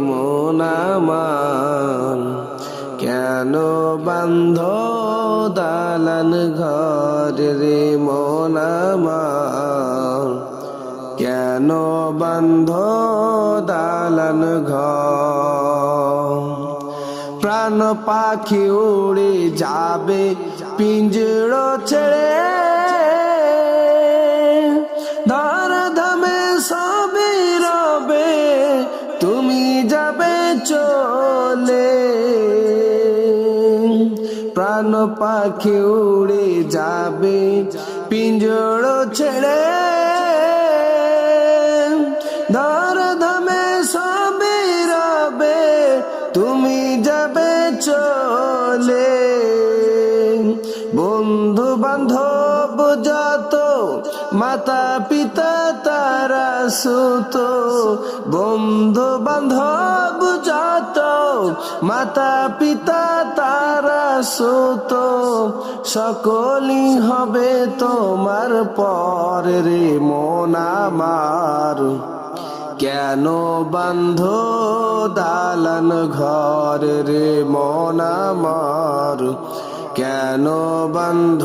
মন আমার কেন বান্ধ দালান ঘর রে মন কেন বান্ধ দালান ঘর? প্রাণ পাখি উড়ে যাবে পিঞ্জড় ছেড়ে পাখি উড়ে যাবে, পিঞ্জর ছেড়ে। ধর ধমে সবে রবে, তুমি যাবে চলে। বন্ধু বান্ধব যত মাতা পিতা তারা সুত বন্ধু বান্ধব যত মাতা পিতা তারা সুত, সকলই হবে তোমার পর রে মন আমার। কেন বন্ধ দালান ঘর রে মন আমার? কেন বন্ধ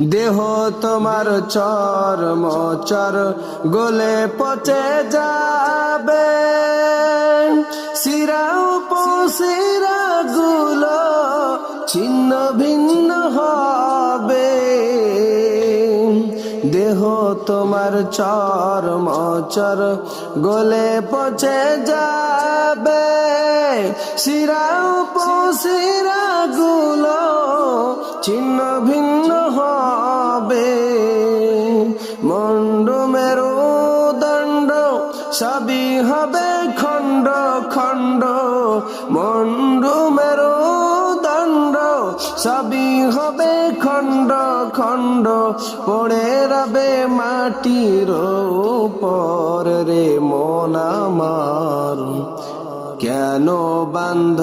দেহ তোমার চর মচর, গোলে পচে যাবে। শিরা উপশিরা গুলো ছিন্ন ভিন্ন হবে। দেহ তোমার চর মচর, গোলে পচে যাবে। শিরা উপশিরা গুলো ছিন্ন ভিন্ন সবই হবে খণ্ড খণ্ড মন্ড মেরু দণ্ড। সবই হবে খণ্ড খণ্ড, পড়ে রবে মাটির উপর রে মন আমার। কেন বান্ধ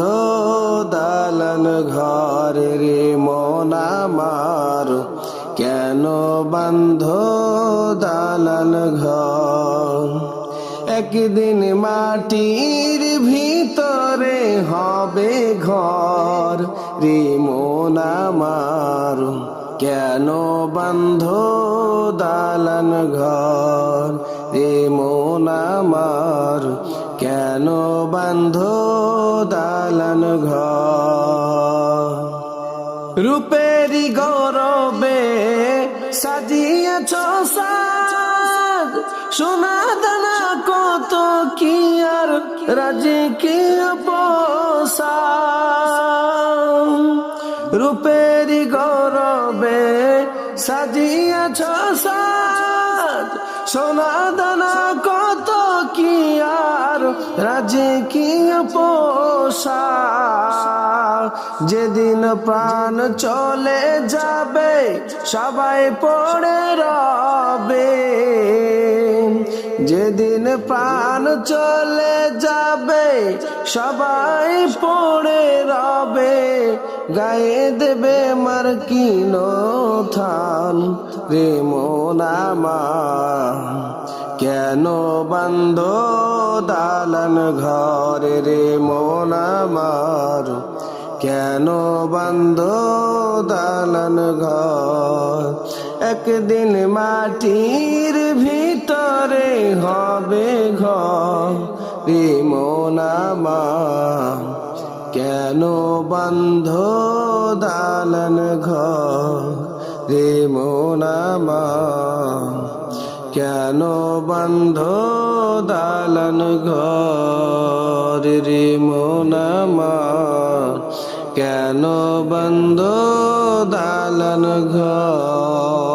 দালন ঘর রে মন আমার? কেন বান্ধ দালান ঘর? একদিন মাটির ভিতরে হবে ঘর। রে মন আমার, কেন বান্ধ দালান ঘর? রে মন আমার, কেন বান্ধ দালান ঘর? রূপেরি গৌরবে সাজিয়েছ সাজ সোনা কত কি আর রাজি কি পোষা রূপেরি গৌরবে সাজিয়েছ সাজ সোনা দানা কত কি আর রাজে কি পোষা যেদিন প্রাণ চলে যাবে, সবাই পড়ে রবে। যেদিন প্রাণ চলে যাবে, সবাই পড়ে রবে। গায়ে দেবে মার কিন থান রে মোনামা কেন বন্ধ দালন ঘর রে মন আমার? কেন বন্ধ দালান ঘর? একদিন মাটির ভিতরে হবে ঘর। আমার, কেন বন্ধ দালন ঘর? মোনামা কেন বন্ধ দালন ঘর? রে মোনামা কেন বন্ধ দালন ঘর?